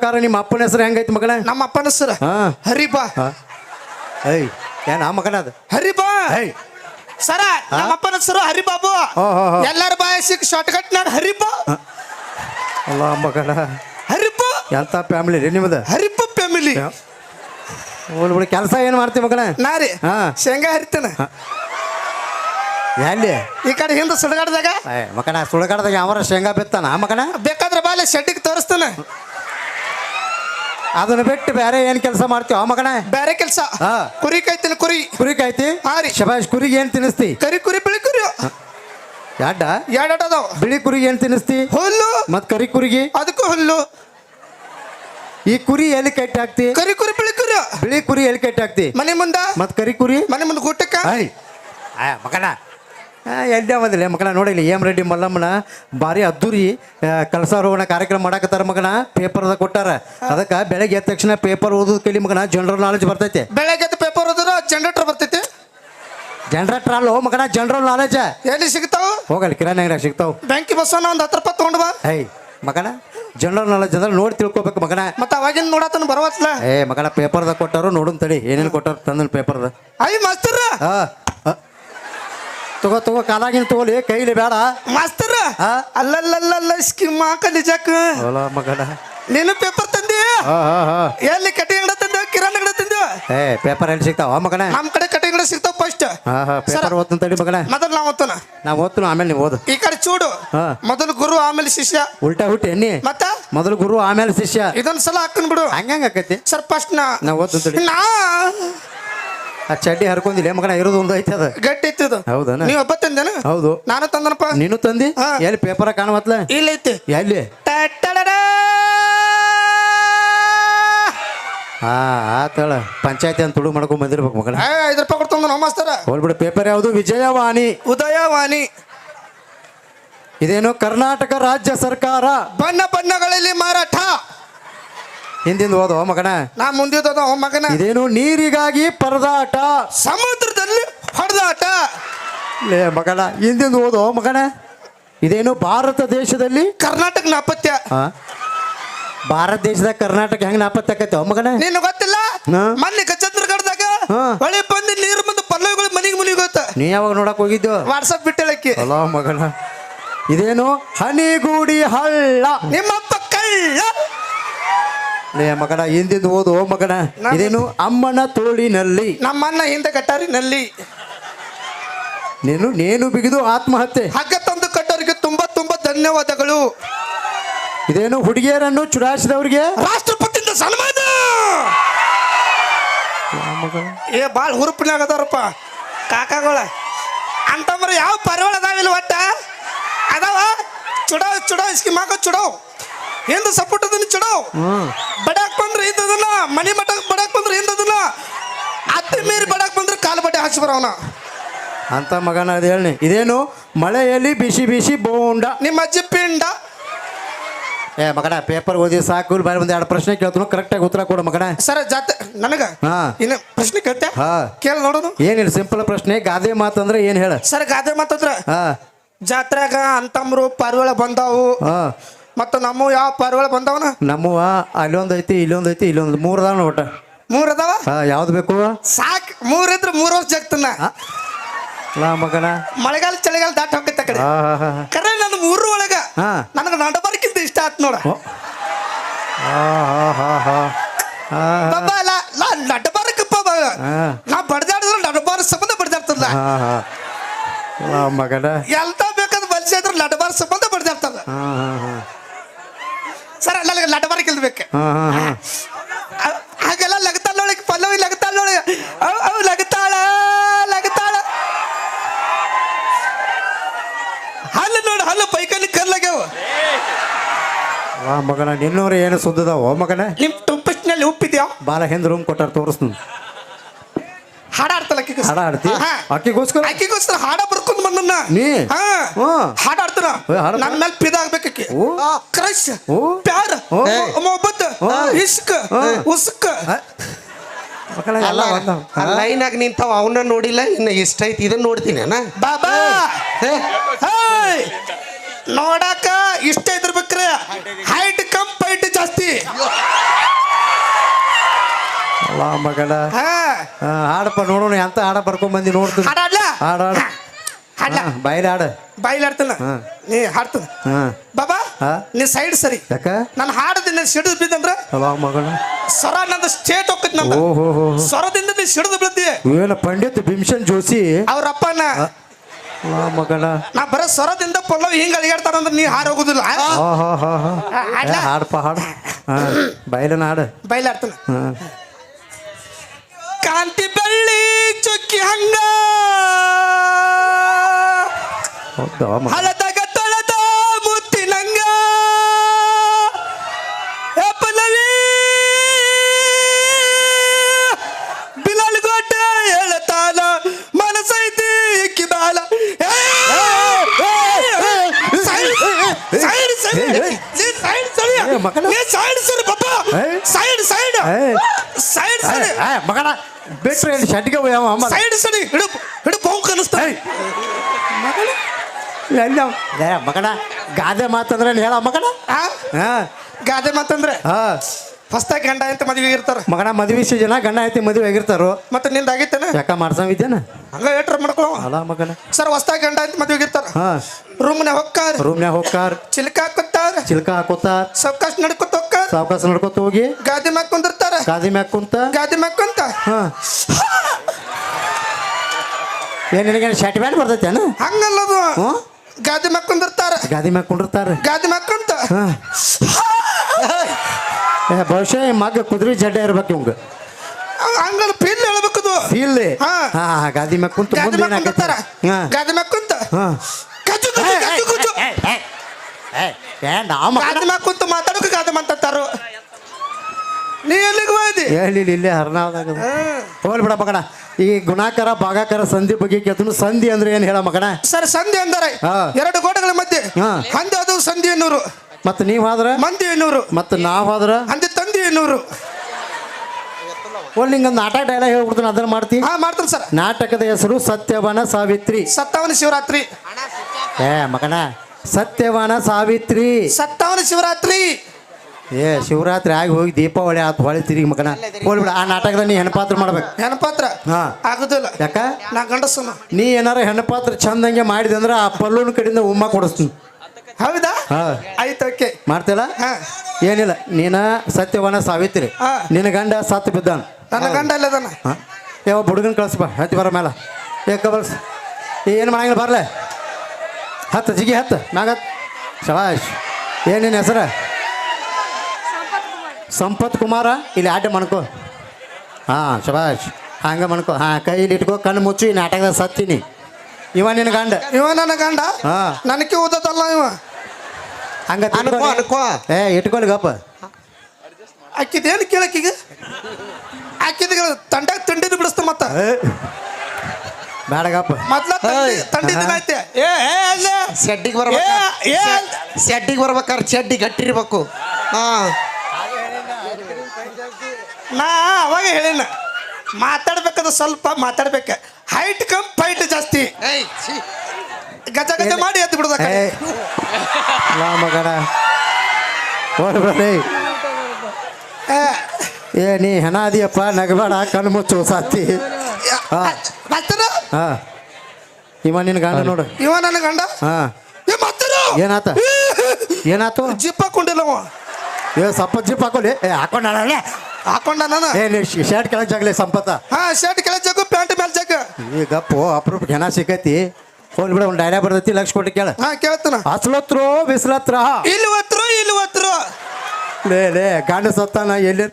ಪ್ರಕಾರ ನಿಮ್ಮ ಅಪ್ಪನ ಹೆಸರು ಹೆಂಗೈತಿ ಮಗನ ನಮ್ಮ ಅಪ್ಪನ ಹೆಸರು ಹಾ. ಹರಿಬಾ. ಏಯ್ ಏನ್ ಆ ಮಗನ ಅದು ಹರಿಬಾ. ಏಯ್. ಸರ ನಮ್ಮ ಅಪ್ಪನ ಹೆಸರು ಹರಿಬಾಬು. ಎಲ್ಲರ ಬಾಯ ಸಿಕ್ ಶಾರ್ಟ್ ಕಟ್ ನಾಗ ಹರಿಬಾ ಅಲ್ಲ ಮಗನ ಹರಿಪ ಎಂತ ಫ್ಯಾಮಿಲಿ ರೀ ನಿಮ್ದು? ಹರಿಪ ಫ್ಯಾಮಿಲಿ ಹೋಲ್ ಬಿಡಿ ಕೆಲಸ ಏನು ಮಾಡ್ತೀವಿ ಮಗನ ನಾ ರೀ ಹಾ. ಶೇಂಗಾ ಹರಿತೇನೆ. ಎಲ್ಲಿ? ಈ ಕಡೆ ಹಿಂದೆ ಸುಡಗಾಡ್ದಾಗ. ಮಗನ ಸುಳಗಾಡ್ದಾಗ ಯಾವರ ಶೇಂಗಾ ಬಿತ್ತಾನ ಆ ಮಗನ? ಬೇಕಾದ್ರೆ ಬಾಲೆ ಶೆಡ್ಡಿಗೆ ತೋರಿಸ್ತಾನೆ. ಅದನ್ನ ಬಿಟ್ಟು ಬೇರೆ ಏನ್ ಕೆಲಸ ಮಾಡ್ತೀವಿ ಆ ಮಗನ? ಬೇರೆ ಕೆಲಸ. ಹಾ. ಕುರಿ ಕಾಯ್ತೀನಿ ಕುರಿ. ಕುರಿ ಕಾಯ್ತಿ? ಹಾ ರೀ. ಶಬಾಷ್ ಕುರಿಗೆ ಏನ್ ತಿನ್ನಿಸ್ತಿ? ಕರಿ ಕುರಿ ಬಿಳಿ ಕುರಿ. ಯಾಡ್ಡ? ಎರಡು ಅದಾವ? ಬಿಳಿ ಕುರಿಗೆ ಏನ್ ತಿನ್ನಿಸ್ತಿ? ಹುಲ್ಲು. ಮತ್ ಕರಿ ಕುರಿಗೆ? ಅದಕ್ಕೂ ಹುಲ್ಲು. ಈ ಕುರಿ ಎಲ್ಲಿ ಕಟ್ಟಿ ಹಾಕ್ತಿ ಕರಿ ಕುರಿ ಬಿಳಿ ಕುರಿ. ಬಿಳಿ ಕುರಿ ಎಲ್ಲಿ ಕಟ್ಟಿ ಹಾಕ್ತಿ ಮನೆ ಮುಂದ. ಮತ್ ಕರಿ ಕುರಿ? ಮನೆ ಮುಂದೆ ಊಟಕ್ಕ. ಆಯ್ ಆ ಮಗನ. ಎಲ್ಲಿ ಬಂದಿಲ್ಲ ಮಗನ ನೋಡಿಲ್ಲ ಎಂ ರೆಡ್ಡಿ ಮಲ್ಲಮ್ಮನ ಭಾರಿ ಅದ್ದೂರಿ ಕಲಸಾರೋಹಣ ಕಾರ್ಯಕ್ರಮ ಮಾಡಾಕತ್ತಾರ ಮಗನ ಪೇಪರ್ದಾಗ ಕೊಟ್ಟಾರ. ಅದಕ್ಕೆ ಬೆಳಗ್ಗೆ ಎದ್ದ ತಕ್ಷಣ ಪೇಪರ್ ಓದೋದು ಕಲಿ ಮಗನ ಜನರಲ್ ನಾಲೆಜ್ ಬರ್ತೈತೆ. ಬೆಳಗ್ಗೆ ಎದ್ದು ಪೇಪರ್ ಓದಿದ್ರೆ ಜನರೇಟರ್ ಬರ್ತೈತಿ? ಜನರೇಟರ್ ಅಲ್ಲ ಮಗನ ಜನರಲ್ ನಾಲೆಜ್ ಎಲ್ಲಿ ಸಿಗ್ತಾವ? ಹೋಗಲ್ಲ ಕಿರಾಣಿ ಅಂಗಡಿಯಾಗ ಸಿಗ್ತಾವ ಬ್ಯಾಂಕಿ ಬಸ್ಸನ್ನ ಒಂದು ಹತ್ತು ರೂಪಾಯಿ ತಗೊಂಡ್ ಬಾ. ಏಯ್ ಮಗನ ಜನರಲ್ ನಾಲೆಜ್ ಅಂದ್ರೆ ನೋಡಿ ತಿಳ್ಕೊಬೇಕು ಮಗನ. ಮತ್ತೆ ಅವಾಗಿನ ನೋಡತನ ಬರವತ್ಲ. ಏ ಮಗನ ಪೇಪರ್ದಾಗ ಕೊಟ್ಟಾರು ನೋಡುನ್ ತಡಿ ಏನೇನು ಕೊಟ್ಟಾರ ತಂದನ್ ಪೇಪರ್ದ ಐ ಮಾಸ್ತರ ಹಾ. ತಗೋ ತಗೋ ಕಾಲಾಗಿನ ತಗೋಲಿ ಕೈಲಿ ಬೇಡ. ಮಾಸ್ತರ ಹಾ? ಅಲ್ಲಲ್ಲಲ್ಲ ಸ್ಕಿಮ್ ಹಾಕಲಿ ನಿಜಕ್ಕ ಅಲ್ಲ ಮಗನ. ನೀನು ಪೇಪರ್ ತಂದಿ? ಹಾ ಹಾ ಹಾ. ಎಲ್ಲಿ ಕಟಿಂಗ್ ಅಂಗಡಿ ತಂದೆ? ಕಿರಾಣಿ ಅಂಗಡಿ ತಂದೆ? ಏ ಪೇಪರ್ ಎಲ್ಲಿ ಸಿಗ್ತಾವ ಮಗನ? ನಮ್ ಕಡೆ ಕಟಿಂಗ್ ಅಂಗಡಿ ಸಿಗ್ತಾವ ಫಸ್ಟ್ ಹಾ ಹಾ ಪೇಪರ್ ಓದ್ತಾನ ತಡಿ ಮಗನ. ಮೊದಲು ನಾವು ಓದ್ತಾನ? ನಾ ಓದ್ತು ಆಮೇಲೆ ನೀವು ಓದು. ಈ ಕಡೆ ಚೂಡು. ಹಾ. ಮೊದಲು ಗುರು ಆಮೇಲೆ ಶಿಷ್ಯ. ಉಲ್ಟಾ ಹುಟ್ಟಿ ಎನ್ನಿ? ಮತ್ತ? ಮೊದಲು ಗುರು ಆಮೇಲೆ ಶಿಷ್ಯ. ಇದೊಂದ್ ಸಲ ಹಾಕನ್ ಬಿಡು. ಹಂಗಂಗ ಆಕತಿ? ಸರ್ ಫಸ್ಟ್ ನಾ ನಾ ಓದ್ತಂತ ನಾ ಆ ಚಡ್ಡಿ ಹರ್ಕೊಂಡಿಲ್ಲ ಮಗನ ಇರೋದು ಒಂದು ಐತೆ ಅದ. ಗಟ್ಟಿ ಇತ್ತು ಹೌದಾ ನೀವು ಒಬ್ಬ ತಂದೇನ ಹೌದು. ನಾನು ತಂದನಪ್ಪ. ನೀನು ತಂದಿ. ಎಲ್ಲಿ ಪೇಪರ್ ಕಾಣುವತ್ಲ? ಇಲ್ಲ ಐತೆ ಎಲ್ಲಿ. ಹಾ ಆತಳ. ಪಂಚಾಯತಿ ಅಂತ ತುಡು ಮಾಡ್ಕೊಂಡ್ ಬಂದಿರ್ಬೇಕು ಮಗನ. ಐದು ರೂಪಾಯಿ ಕೊಡ್ತಂದ ನಮಸ್ತಾರ ಮಾಸ್ತರ. ಹೋಲ್ಬಿಡು ಪೇಪರ್ ಯಾವುದು? ವಿಜಯವಾಣಿ. ಉದಯವಾಣಿ. ಇದೇನು ಕರ್ನಾಟಕ ರಾಜ್ಯ ಸರ್ಕಾರ? ಬಣ್ಣ ಬಣ್ಣಗಳಲ್ಲಿ ಮಾರಾಟ. ಹಿಂದಿಂದ ಓದು ಮಗನ. ನಾ ಮುಂದಿದ ಮಗನ. ಇದೇನು ನೀರಿಗಾಗಿ ಪರದಾಟ? ಸಮುದ್ರದಲ್ಲಿ ಹೊಡೆದಾಟ. ಲೇ ಮಗನ ಹಿಂದಿಂದ ಓದು ಮಗನ. ಇದೇನು ಭಾರತ ದೇಶದಲ್ಲಿ? ಕರ್ನಾಟಕ ನಾಪತ್ಯ ಹಾ ಭಾರತ ದೇಶದಾಗ ಕರ್ನಾಟಕ ಹೆಂಗ್ ನಾಪತ್ತೆ ಆಕೈತೆ ಮಗನ? ನೀನು ಗೊತ್ತಿಲ್ಲ? ಹಾ. ಮೊನ್ನೆ ಗಜೇಂದ್ರಗಢದಾಗ ಹಾ. ಹೊಳೆ ಬಂದು ನೀರು ಬಂದು ಪಲ್ಲವಿಗಳು ಮನೆಗೆ ಮುನಿಗೋತ. ನೀ ಯಾವಾಗ ನೋಡಕ್ ಹೋಗಿದ್ದು? ವಾಟ್ಸಪ್ ಬಿಟ್ಟಳಕ್ಕೆ. ಅಲ್ಲ ಮಗನ. ಇದೇನು ಹನಿಗೂಡಿ ಹಳ್ಳ. ನಿಮ್ಮಪ್ಪ ಕಳ್ಳ. ಲೇ ಮಗನ ಹಿಂದಿದ್ದು ಓದು ಮಗನ. ನಾನು- ಇದೇನು ಅಮ್ಮನ ತೋಳಿನಲ್ಲಿ. ನಮ್ಮನ್ನ ಹಿಂದೆ ಕಟ್ಟಾರಿನಲ್ಲಿ. ನೀನು ನೇನು ಬಿಗಿದು ಆತ್ಮಹತ್ಯೆ. ಹಗ್ಗ ತಂದು ಕಟ್ಟೋರಿಗೆ ತುಂಬಾ ತುಂಬಾ ಧನ್ಯವಾದಗಳು. ಇದೇನು ಹುಡುಗಿಯರನ್ನು ಚುಡಾಯಿಸಿದವ್ರಿಗೆ? ರಾಷ್ಟ್ರಪತಿಯಿಂದ ಸನ್ಮಾನ! ಏ ಭಾಳ ಹುರುಪಿನಾಗ ಅದಾರಪ್ಪ ಕಾಕಾಗಳ. ಅಂತಂದ್ರೆ ಯಾವ ಪರಿವಾಳ ಅದಾವಿಲ್ಲ ಒಟ್ಟ? ಅದಾವ? ಚುಡಾವ್ ಚುಡೋ ಸ್ಕೀಮ್ ಹಾಕೋ ಚುಡಾವ್. ಹಿಂದೆ ಸಪೋರ್ಟ್ ಅದನ್ನ ಚಡೋ. ಬಡಾಕ್ ಬಂದ್ರೆ ಹಿಂದದಲ್ಲ ಮನೆ ಮಠ ಬಡಾಕ್ ಬಂದ್ರೆ ಹಿಂದದಲ್ಲ ಅತ್ತೆ ಮೀರಿ ಬಡಾಕ್ ಬಂದ್ರೆ ಕಾಲು ಬಟ್ಟೆ ಹಾಕಿ ಬರವನ. ಅಂತ ಮಗನ ಅದು ಹೇಳಿ ಇದೇನು? ಮಳೆಯಲ್ಲಿ ಬಿಸಿ ಬಿಸಿ ಬೋಂಡ. ನಿಮ್ಮ ಅಜ್ಜಿ ಪಿಂಡ. ಏ ಮಗನ ಪೇಪರ್ ಓದಿ ಸಾಕು ಬಾರಿ ಒಂದು ಎರಡು ಪ್ರಶ್ನೆ ಕೇಳ್ತು ಕರೆಕ್ಟಾಗಿ ಉತ್ತರ ಕೊಡು ಮಗನ. ಸರ ಜಾತ ನನಗ ಹಾ. ಇನ್ನು ಪ್ರಶ್ನೆ ಕೇಳ್ತೆ? ಹಾ. ಕೇಳಿ ನೋಡೋದು. ಏನಿಲ್ಲ ಸಿಂಪಲ್ ಪ್ರಶ್ನೆ ಗಾದೆ ಮಾತಂದ್ರೆ ಏನು ಹೇಳ? ಸರ್ ಗಾದೆ ಮಾತಂದ್ರ ಹಾ. ಜಾತ್ರೆಗ ಅಂತಮ್ರು ಪಾರಿವಾಳ ಬಂದಾವು. ಹಾ. ಮತ್ತು ನಮ್ಮ ಯಾವ ಪಾರಿವಾಳ ಬಂದವನ? ನಮ್ಮವ ಅಲ್ಲೊಂದ್ ಐತಿ ಇಲ್ಲೊಂದ್ ಐತಿ ಇಲ್ಲೊಂದ್ ಮೂರ್ ಅದಾವ ನೋಟ ಮೂರ್ ಅದಾವ? ಹಾ ಯಾವ್ದು ಬೇಕು? ಸಾಕ್ ಮೂರ್ ಇದ್ರ ಮೂರ್ ವರ್ಷ ಜಾಗ್ತನ. ಲಾ ಮಗನ. ಮಳೆಗಾಲ ಚಳಿಗಾಲ ದಾಟ ಹೋಗೈತೆ ಕಡೆ. ಹಾ ಹಾ ಹಾ ಕರೆ ನನ್ನ ಮೂರು ಒಳಗ ಹಾ. ನನಗೆ ನಡಬಾರ್ಕಿಂತ ಇಷ್ಟ ಆತ್ ನೋಡ. ಹಾ ಹಾ ಹಾ ಹಾ. ಹಾ. ಬಾಬಾ ಅಲ್ಲ ಲಾ ನಡಬಾರಕಪ್ಪ ಹಾ. ನಾ ಬಡ್ದಾಡಿದ್ರೆ ನಡಬಾರ ಸಂಬಂಧ ಬಡ್ದಾಡ್ತದ. ಹಾ ಹಾ. ಲಾ ಮಗನ. ಎಲ್ತ ಬೇಕಾದ ಬಲ್ಸಿ ಇದ್ರೆ ನಡಬಾರ ಸಂಬಂಧ ಬಡ್ದಾಡ್ತದ. ಹಾ ಹಾ ಹಾ. ಸರ್ ನನಗೆ ನಡಬಾರಕ್ ಇಲ್ಬೇಕು ಹಾಗೆಲ್ಲ ಲಗತಾಳ ನೋಡಿ ಪಲ್ಲವಿ ಲಗತಾಳ ನೋಡಿ. ಅವ್ ಅವ್ ಲಗತಾಳ ಲಗತಾಳ. ಹಲ್ಲು ನೋಡು ಹಲ್ಲು ಪೈಕಲ್ಲಿ ಕಲ್ಲಾಗ್ಯಾವ ವಾ ಮಗನ ನಿನ್ನೂರು ಏನು ಸುದ್ದದಾವ ಮಗನ? ನಿಮ್ ಟೂತ್ಪೇಸ್ಟ್ನಲ್ಲಿ ಉಪ್ಪಿದ್ಯಾ? ಬಾಲ ಹಿಂದ್ ರೂಮ್ ಕೊಟ್ಟಾರ ತೋರಿಸ್ತೀನಿ. ಹಾಡಾಡ್ತಲ್ಲ ಆಕಿಗೆ ಹಾಡ ಆಡ್ತಿ. ಅಕ್ಕಿಗೋಸ್ಕರ? ಆಕಿಗೋಸ್ಕರ ಹಾಡ ಬರ್ಕೊಂಡ್ ಬಂದನ್ನ ನೀ? ಹಾ. ಹಾ. ಹಾಡಾಡ್ತಾನ ಏ, ಹಾಡ್ತಾನ? ನನ್ನ ಮೇಲೆ ಪಿದಾಗ್ಬೇಕಿ ಓ. ಕ್ರಶ್. ಪ್ಯಾರ್. ಮೊಹಬ್ಬತ್ ಓ. ಉಸ್ಕ್. ಲೈನಾಗ ನಿಂತಾವ ಅವನ್ನ ನೋಡಿಲ್ಲ ಇನ್ನು ಇಷ್ಟ ಐತಿ ಇದನ್ನ ನೋಡ್ತೀನಿ ಅಣ್ಣ. ಬಾಬಾ! ನೋಡಾಕ ಇಷ್ಟ ಇದ್ರಬೇಕ್ರೆ ಹೈಟ್ ಕಮ್ ಪೈಟ್ ಜಾಸ್ತಿ. ಹಾ ಹಾ, ಹಾಡಪ್ಪ ನೋಡೋಣ ಎಂತ ಹಾಡ ಬರ್ಕೊಂಡ್ ಬಂದಿ ನೋಡ್ತೀನಿ. ಹಾಡಾಡ್ಲ ಹಾಡ ಹಾಡ. ಹಾಡ್ಲ? ಬಾಯ್ಲಿ ಹಾಡ. ಬಾಯಿಲಾಡ್ತಾನ ಹಾ. ನೀ ಬಾಬಾ? ನೀ ಸೈಡ್ ಸರಿ. ಯಾಕ? ನಾನು ಹಾಡದಿಂದ ಸಿಡಿದು ಬಿದ್ದಂದ್ರ? ಮಗನ. ಸ್ವರ ನಂದು ಸ್ಟೇಟ್ ಹೋಗ್ತೈತಿ ಹೋ. ಸ್ವರದಿಂದ ನೀ ಸಿಡಿದು ಬಿದ್ದಿ. ಏನ ಪಂಡಿತ್ ಭೀಮ್ಸನ್ ಜೋಶಿ? ಅವ್ರ ಅಪ್ಪನ ಲಾ ಮಗನ. ನಾ ಬರೋ ಸ್ವರದಿಂದ ಪಲ್ಲವಿ ಹಿಂಗ ಅಳಿಗಾಡ್ತಾರಂದ್ರೆ ನೀ ಹಾರ ಹೋಗುದಿಲ್ಲ ಹಾ ಹಾ ಹಾ ಹಾ. ಹಾಡಪ್ಪ ಹಾಡು. ಹಾ ಬಾಯ್ಲನ ಹಾಡು. ಬಯಲಾಡ್ತಾನ ಚುಕ್ಕಿ ಹಂಗ ಹಳದಾಗ ತೊಳೆದ ಮುತ್ತಿನಂಗ. ನಂಗ ಪಲ್ಲವಿ ಬಿಲಾಲ್ ಗೋಟೆ ಹೇಳ್ತಾನ ಮನಸೈತಿ ಇಕ್ಕಿ ಬಾಲ. Side side, side, side. Side side ಬಾಬಾ. ಸೈಡ್ ಸೈಡ್ ಮಗನ ಬಿಟ್ರೆ ಇಲ್ಲಿ ಶೆಟ್ಗೆ ಯಾವ ಅಮ್ಮ ಸೈಡ್ ಸಡಿ ಹಿಡು ಹಿಡು ಬಹು ಕಲಿಸ್ತಾ ಎಲ್ಲ ಏ, ಮಗನ ಗಾದೆ ಮಾತಂದ್ರೆ ಹೇಳ ಮಗನ? ಆ? ಹಾ. ಗಾದೆ ಮಾತಂದ್ರೆ? ಹಾ. ಆಗಿ ಗಂಡ ಅಂತ ಮದುವೆ ಇರ್ತಾರ ಮಗನ ಮದುವೆ ಜನ ಗಂಡ ಐತಿ ಮದುವೆ ಆಗಿರ್ತಾರೋ. ಮತ್ತೆ ನಿಂದ ಆಗೈತೇನ ಯಾಕ ಮಾಡ್ಸಂಗಿದ್ದೇನ? ಹಂಗ ಏಟ್ರ ಮಾಡ್ಕೊಳವ ಅಲ್ಲ ಮಗನ. ಸರ್ ಹೊಸ್ದಾಗಿ ಗಂಡ ಅಂತ ಮದುವೆ ಇರ್ತಾರ ಹಾ. ರೂಮ್ನ ಹೊಕ್ಕಾರ ರೂಮ್ನ್ಯಾಗ ಹೋಗ್ತಾರ ಚಿಲ್ಕ ಹಾಕುತ್ತಾರ. ಚಿಲ್ಕ ಹಾಕೋತಾರ ಸವಕಾಶ ನಡ್ಕೊತ ಹೊಕ್ಕಾರ ಸಾವಕಾಶ ನಡ್ಕೊತ ಹೋಗಿ. ಗಾದಿ ಮ್ಯಾಕ್ ಕುಂದಿರ್ತಾರ. ಗಾದಿ ಮ್ಯಾಕ್ ಕುಂತ. ಗಾದಿ ಮ್ಯಾಕ್ ಕುಂತ. ಹಾ. ಏನ್ ನಿನಗೇನು ಶರ್ಟ್ ಬ್ಯಾಂಡ್ ಬರ್ತೈತೇನ ಹಂಗಲ್ಲದು. ಹ್ಞೂ? ಗಾದಿ ಮ್ಯಾಕ್ ಕುಂದಿರ್ತಾರ. ಗಾದಿ ಮ್ಯಾಕ್ ಕುಂಡಿರ್ತಾರ ಗಾದಿ ಮ್ಯಾಕ್ ಕುಂತ. ಹಾ. ಏ, ಬಹುಶಃ ಈ ಮಗ ಕುದುರೆ ಜಡ್ಡೆ ಇರ್ಬೇಕು ಇವಂಗ. ಹಂಗಲ್ಲ ಪಿಲ್ ಹೇಳ್ಬೇಕದು ಇಲ್ಲಿ ಹಾ. ಹಾ ಗಾದಿ ಮ್ಯಾಕ್ ಕುಂತ ಗಾದಿ ಮುಂದೆ ಮ್ಯಾಗ ಕುಂದಿರ್ತಾರ. ಹಾ. ಗಾದಿ ಮ್ಯಾಕ್ ಕುಂತ. ಹಾ. ಕಚ್ಚು ಕಚ್ಚು ಕಚ್ಚು ಗಜ್ಜು ಏ ನಾವು ಗಾದಿ ಕುಂತು ಕುಂತ ಮಾತಾಡೋಕೆ ಗಾದಿ ಮಾತಾಡ್ತಾರು ನೀ ಎಲ್ಲಿಗೆ ಹೋಯ್ತಿ ಹೇಳಿ ಇಲ್ಲೇ ಹರ್ನಾಳ್ದಾಗ ಹೋಗ್ಲಿ ಬಿಡ ಮಗಣ. ಈ ಗುಣಾಕಾರ ಭಾಗಾಕಾರ ಸಂಧಿ ಬಗ್ಗೆ ಕೇಳ್ತು ಸಂಧಿ ಅಂದ್ರೆ ಏನು ಹೇಳ ಮಗಣ? ಸರ್ ಸಂಧಿ ಅಂದರೆ ಹಾ. ಎರಡು ಗೋಡೆಗಳ ಮಧ್ಯೆ. ಹಾ. ಹಂದಿ ಅದು ಸಂಧಿ ಎನ್ನೂರು. ಮತ್ತು ನೀವು ಆದ್ರ ಮಂದಿ ಎನ್ನೂರು. ಮತ್ತೆ ನಾವು ಆದ್ರ ಹಂದಿ ತಂದಿ ಎನ್ನೂರು. ಒಂದು ಹಿಂಗೊಂದು ನಾಟಕ ಡೈಲಾಗ್ ಹೇಳ್ಬಿಡ್ತೀನಿ ಅದನ್ನ ಮಾಡ್ತಿ. ಹಾ ಮಾಡ್ತೀನಿ ಸರ್. ನಾಟಕದ ಹೆಸರು ಸತ್ಯವನ ಸಾವಿತ್ರಿ. ಸತ್ತವನ ಶಿವರಾತ್ರಿ. ಏ ಮಗನ ಸತ್ಯವನ ಸಾವಿತ್ರಿ. ಸತ್ತವನ ಶಿವರಾತ್ರಿ. ಏ ಶಿವರಾತ್ರಿ ಆಗಿ ಹೋಗಿ ದೀಪಾವಳಿ ಆತು ಹೊಳಿ ತಿರುಗಿ ಮಗನ. ಹೋಗ್ಬಿಡ ಬಿಡ ಆ ನಾಟಕದ ನೀ ಹೆಣ್ಪಾತ್ರ ಮಾಡ್ಬೇಕು. ಹೆಣಪಾತ್ರ? ಹಾ. ಆಗುದಿಲ್ಲ. ಯಾಕ? ನಾ ಗಂಡಸನ ನೀ ಏನಾರ ಹೆಣ್ಪಾತ್ರ ಚಂದಂಗೆ ಮಾಡಿದೆ ಅಂದ್ರೆ ಆ ಪಲ್ಲೂನ ಕಡೆಯಿಂದ ಉಮ್ಮ ಕೊಡಿಸ್ತೀನಿ. ಹೌದಾ? ಹಾ. ಆಯ್ತು ಓಕೆ. ಮಾಡ್ತಿಲ್ಲ ಹಾ. ಏನಿಲ್ಲ ನೀನ ಸತ್ಯವನ ಸಾವಿತ್ರಿ. ಹಾ. ನಿನ್ನ ಗಂಡ ಸತ್ತು ಬಿದ್ದಾನ. ನನ್ನ ಗಂಡ ಅಲ್ಲದನ? ಯಾವ ಹುಡುಗನ ಕಳಿಸ್ಬಾ ಹತ್ತಿ ಬರೋ ಮೇಲೆ ಏ ಕಬಲ್ಸ್. ಏನು ಮಾಡಂಗಿಲ್ಲ ಬರಲೆ. ಹತ್ತು ಜಿಗಿ ಹತ್ತು ಮ್ಯಾಗ ಶಬಾಶ್ ಶಬಾಷ್ ಏನು ನಿನ್ನ ಹೆಸರು? ಸಂಪತ್ ಕುಮಾರ. ಇಲ್ಲಿ ಆಟ ಮಾಡ್ಕೋ ಹಾಂ ಶಬಾಷ್ ಹಂಗೆ ಮಾಡ್ಕೋ ಹಾಂ ಕೈಯಲ್ಲಿ ಇಟ್ಕೋ ಕಣ್ಣು ಮುಚ್ಚು ಈ ನಾಟಕದಾಗ ಸತ್ತೀನಿ. ಇವ ನಿನ್ನ ಗಂಡ? ಇವ ನನ್ನ ಗಂಡ? ಹಾಂ. ನನಗೆ ಓದದಲ್ಲ ಇವ? ಹಂಗೆ ಅನ್ಕೋ ಅನ್ಕೋ. ಏ ಇಟ್ಕೊಳ್ಳಿ ಗಪ್ಪ. ಅಕ್ಕಿದೇನು ಕೇಳಕ್ಕೀಗ ಬೇಡಗಪ್ಪ. ಮೊದ್ಲ ತಂಡಿ- ಐತೆ ಏ ಏ ಅಲ್ಲೇ. ಶೆಡ್ಡಿಗೆ ಏ ಬರ್ಬೇಕ ಏ ಶೆಡ್ಡಿಗೆ ಬರ್ಬೇಕಾರೆ ಶೆಡ್ಡಿ ಗಟ್ಟಿರ್ಬೇಕು. ಹಾ. ನಾ ಅವಾಗ ಹೇಳಿನ ಮಾತಾಡ್ಬೇಕಾದ್ರೆ ಸ್ವಲ್ಪ ಮಾತಾಡ್ಬೇಕ. ಹೈಟ್ ಕಮ್ ಫೈಟ್ ಜಾಸ್ತಿ. ಏಯ್ ಛೀ. ಗಜ ಗಜ ಮಾಡಿ ಎದ್ದು ಬಿಡೋದ ಏ ಲಾ ಮಗನ. ಹೋಗ್ಬೇಡಿ ಏ. ನೀ ಹೆಣ ಅದಿಯಪ್ಪ ನಗಬೇಡ ಕಣ್ಣು ಮುಚ್ಚು ಸಾತಿ. ಹಾ. ಹಾ. ಇವ ನಿನ್ನ ಗಂಡ ನೋಡು. ಇವ ನನ್ನ ಗಂಡ? ಹಾ. ಏ ಮತ್ತರು ಏನಾತ? ಏನಾತು? ಜಿಪ್ ಅವ. ಏ ಸಪ್ಪ ಜಿಪ್ ಹಾಕೊಳ್ಳಿ. ಏ ಹಾಕೊಂಡಾಳೆ ಹಾಕೊಂಡ ನಾನು ಏ ನೀ ಶರ್ಟ್ ಕೆಳಗೆ ಜಾಗಲಿ ಸಂಪತ್ತ ಹಾ ಶರ್ಟ್ ಕೆಳಗೆ ಜಗ್ಗು ಪ್ಯಾಂಟ್ ಮೇಲೆ ಜಗ್ಗ. ಗಪ್ಪು ಅಪರೂಪ ಹೆಣ ಸಿಕ್ಕೈತಿ. ಹೋಗ್ಲಿ ಬಿಡ ಒಂದು ಡೈಲಾಗ್ ಬರ್ತೈತಿ ಲಕ್ಷ ಕೊಟ್ಟು ಕೇಳ. ಹಾ ಕೇಳ್ತಾನ. ಹಸ್ಲತ್ರು ಬಿಸ್ಲತ್ರ? ಇಲ್ಲಿ ಒತ್ರು ಇಲ್ಲಿ ಒತ್ತರು ಲೇ ಲೇ ಗಂಡ ಸತ್ತಾನ ಎಲ್ಲಿ?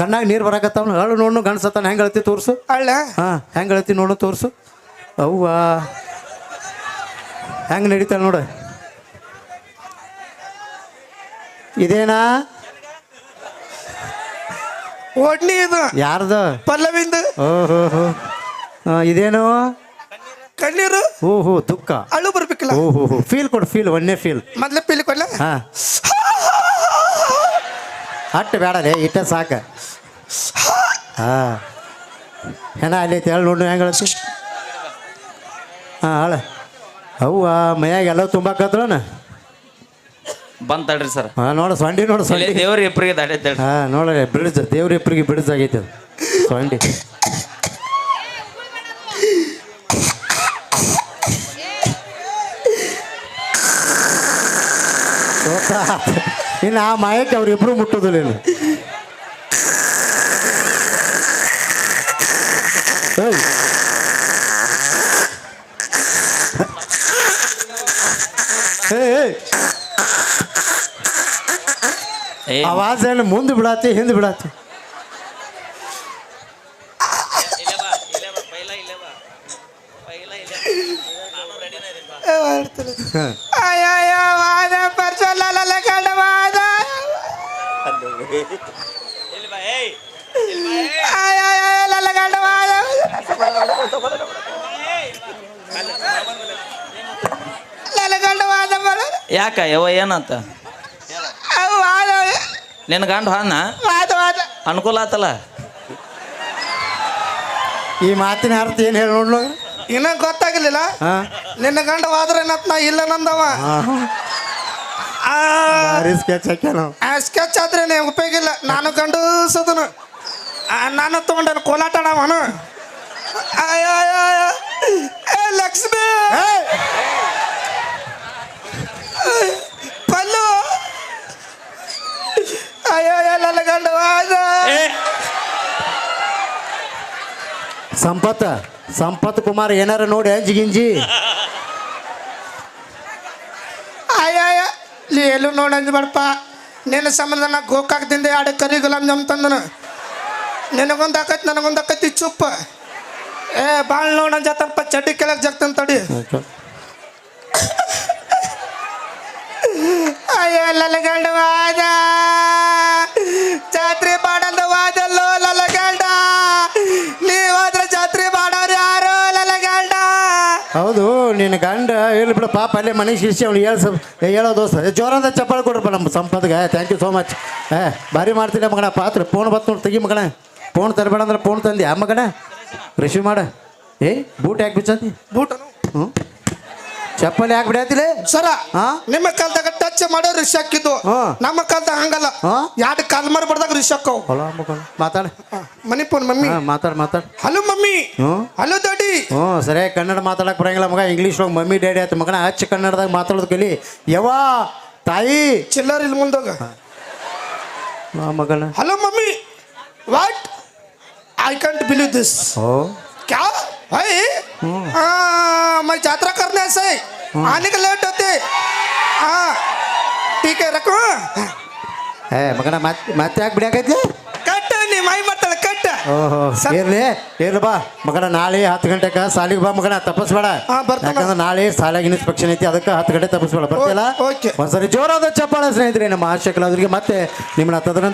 ಕಣ್ಣಾಗ ನೀರು ಬರಾಕತ್ತಾವ ಹೇಳು ನೋಡು ಗಂಡ ಸತ್ತಾನ ಹೆಂಗೆ ಹೇಳ್ತಿ ತೋರಿಸು? ಅಳ್ಳ? ಹಾ ಹೆಂಗೆ ಹೇಳ್ತಿ ನೋಡು ತೋರಿಸು? ಅವ್ವ. ಹೆಂಗೆ ನಡೀತಾಳೆ ನೋಡು. ಇದೇನಾ? ಒಡ್ನಿ ಇದು. ಯಾರ್ದು? ಪಲ್ಲವಿಂದ. ಓಹೋ ಇದೇನು? ಕಣ್ಣೀರು. ಹೋ ಹೋ ದುಃಖ ಅಳು ಬರ್ಬೇಕಲ್ಲ. ಓಹೋ ಹೋ ಹೋ. ಫೀಲ್ ಕೊಡು ಫೀಲ್ ಒನ್ನೇ ಫೀಲ್ ಮೊದ್ಲ ಫೀಲ್ ಕೊಡ್ಲ? ಹಾ. ಬೇಡ ಬೇಡಲೇ ಇಟ್ಟ ಸಾಕ. ಹಾ. ಹೆಣ ಅಲ್ಲಿ ಐತಿ ಹೇಳಿ ನೋಡು ಹೆಂಗೆ ಹಾಂ ಹೇಳ. ಅವ್ವ ಮೈಯಾಗ ಎಲ್ಲ ತುಂಬಾಕತ್ರನ? ಬಂದ್ ತಡ್ರಿ ಸರ್. ಹಾಂ ನೋಡ ಸೊಂಡಿ ನೋಡ ಇಲ್ಲಿ ಸೊಂಡಿ ದೇವ್ರ ಇಬ್ಬರಿಗೆ ದಾಡೈತೆ ಹಾಂ ನೋಡ್ರಿ ಬ್ರಿಡ್ಜ್ ದೇವ್ರ ಇಬ್ಬರಿಗೆ ಬ್ರಿಡ್ಜ್ ಆಗೈತೆ ಅದು. ಸೊಂಡಿ. ಇನ್ನು ಆ ಮಾಯಕ್ಕೆ ಅವ್ರಿಬ್ರು ಮುಟ್ಟೋದಿಲ್ಲ ಇನ್ನು. ಏಯ್. ಆವಾಜ್ ಏನು ಮುಂದೆ ಬಿಡಾತಿ ಹಿಂದೆ ಬಿಡಾತಿ. ಯಾಕ ಯವ ಏನಂತ? ನಿನ್ನ ಗಂಡ ಹಾನ ಅನುಕೂಲ ಆತಲ್ಲ? ಈ ಮಾತಿನ ಅರ್ಥ ಏನು ಹೇಳಿ ನೋಡ್ಲು? ಇನ್ನ ಗೊತ್ತಾಗಲಿಲ್ಲ. ನಿನ್ನ ಗಂಡ ಹೋದ್ರೆ ನಾ ಇಲ್ಲ ನಂದವ. ಸ್ಕೆಚ್ ಹಾಕ್ಯಾನ ಸ್ಕೆಚ್ ಆದ್ರೆ ನೀ ಉಪಯೋಗ ಇಲ್ಲ. ನಾನು ಗಂಡಸದನು. ನಾನು ತಗೊಂಡೇನು ಕೋಲಾಟ ಅವನು. ಏ ಲಕ್ಷ್ಮಿ! ಅಯ್ಯೋ ಎಲ್ಲ ಗಂಡ ಸಂಪತ್ ಸಂಪತ್ ಕುಮಾರ್ ಏನಾರ ನೋಡಿ ಅಂಜಿ ಗಿಂಜಿ ಅಯ್ಯಯ್ಯ ನೀ ಎಲ್ಲೂ ನೋಡಿ ಬಡಪ್ಪ ನಿನ್ನ ಸಂಬಂಧ ನಾ ಗೋಕಾಕದಿಂದ ಎರಡು ಕರಿ ಗುಲಾಬ್ ಜಾಮ್ ತಂದನು. ನಿನಗೊಂದು ಆಕೈತಿ ನನಗೊಂದು ಆಕೈತಿ ಚುಪ್ಪ. ಏ ಭಾಳ ನೋಡಿ ಅಂಜತ್ತಪ್ಪ ಚಡ್ಡಿ ಕೆಳಗೆ ಜಗ್ತಂತ ತಡಿ. ಅಯ್ಯೋ ಲಲಗಂಡ ವಾದ ನಿನ್ನ ಗಂಡ ಹೇಳಿ ಬಿಡು ಪಾಪ ಅಲ್ಲೇ ಮನೆಗೆ ಶಿರ್ಸಿ ಅವ್ನು ಹೇಳು ಸ್ವಲ್ಪ ಏ, ಹೇಳೋ ದೋಸ್ತ. ಏ, ಜೋರಾದ ಚಪ್ಪಾಳೆ ಕೊಡ್ರಪ್ಪ ನಮ್ಮ ಸಂಪತ್ಗೆ. ಥ್ಯಾಂಕ್ ಯು ಸೋ ಮಚ್ ಏ ಭಾರಿ ಮಾಡ್ತೀನಿ ಮಗನ ಪಾತ್ರ. ಫೋನ್ ಬತ್ತು ನೋಡಿ ತೆಗಿ ಮಗನ ಫೋನ್ ತರಬೇಡ ಅಂದ್ರೆ ಫೋನ್ ತಂದಿ. ಆ ಮಗನ ರಿಸೀವ್ ಮಾಡ. ಏ ಬೂಟ್ ಯಾಕೆ ಬಿಚ್ಚಂದಿ? ಬೂಟನು. ಹ್ಞೂ ಚಪ್ಪಲಿ ಯಾಕೆ ಬಿಡತ್ತಿಲ್ಲ ಸರ ಹಾ? ನಿಮ್ಮ ಕಾಲದಾಗ ಟಚ್ ಮಾಡೋ ರಿಷ್ ಹಾಕಿದ್ದು. ನಮ್ಮ ಕಾಲದಾಗ ಹಂಗಲ್ಲ. ಹಾ? ಎರಡು ಕಾಲ್ ಮಾಡಿ ಬಡ್ದಾಗ ರಿಶ್ ಮಾತಾಡ. ಮನಿ ಫೋನ್ ಮಮ್ಮಿ. ಹಾಂ ಮಾತಾಡ್ ಹಲೋ ಮಮ್ಮಿ. ಹ್ಞೂ? ಹಲೋ ದಾಡಿ ಹ್ಞೂ ಸರಿಯಾಗಿ ಕನ್ನಡ ಮಾತಾಡಕ್ ಬರಂಗಿಲ್ಲ ಮಗ. ಇಂಗ್ಲೀಷ್ನಾಗ ಮಮ್ಮಿ ಡ್ಯಾಡಿ ಆಯ್ತು. ಮಗನ ಹಚ್ಚ ಕನ್ನಡದಾಗ ಮಾತಾಡೋದು ಕಲಿ. ಯವ್ವಾ ತಾಯಿ. ಚಿಲ್ಲರ್ ಇಲ್ಲಿ ಮುಂದೋಗ. ಮಗನ hello mummy. What I can't believe this oh क्या भाई हाँ मैं यात्रा करने से आने के लेट होते हाँ ठीक है रखो ಏ ಮಗನ ಮತ್ತೆ ಮತ್ತೆ ಯಾಕೆ ಬಿಡಾಕೈತಿ ಕಟ್ಟ ನೀ ಮೈ ಮಾಡ್ತಾಳೆ ಕಟ್ಟ ಓಹೋ ಸರ್- ಇರ್ಲಿ ಇರ್ಲಿ ಬಾ ಮಗನ ನಾಳೆ ಹತ್ತು ಗಂಟೆಗೆ ಸಾಲಿಗೆ ಬಾ ಮಗನ ತಪ್ಪಿಸ್ಬೇಡ ಹಾ, ಬರ್ತಾನ. ಯಾಕಂದ್ರೆ ನಾಳೆ ಸಾಲಾಗ ಇನ್ಸ್ಪೆಕ್ಷನ್ ಐತಿ ಅದಕ್ಕೆ ಹತ್ತು ಗಂಟೆ ತಪ್ಪಿಸ್ಬೇಡ ಬರ್ತಿಲ್ಲ ಓಕೆ. ಒಂದ್ಸರಿ ಜೋರಾದ ಚಪ್ಪಾಳೆ ಸ್ನೇಹಿತರೆ ನಮ್ಮ ಆಶಕಲಾದ್ರಿಗೆ ಮತ್ತೆ ನಿಮ್ಮನ್ನ ತದನಂತರ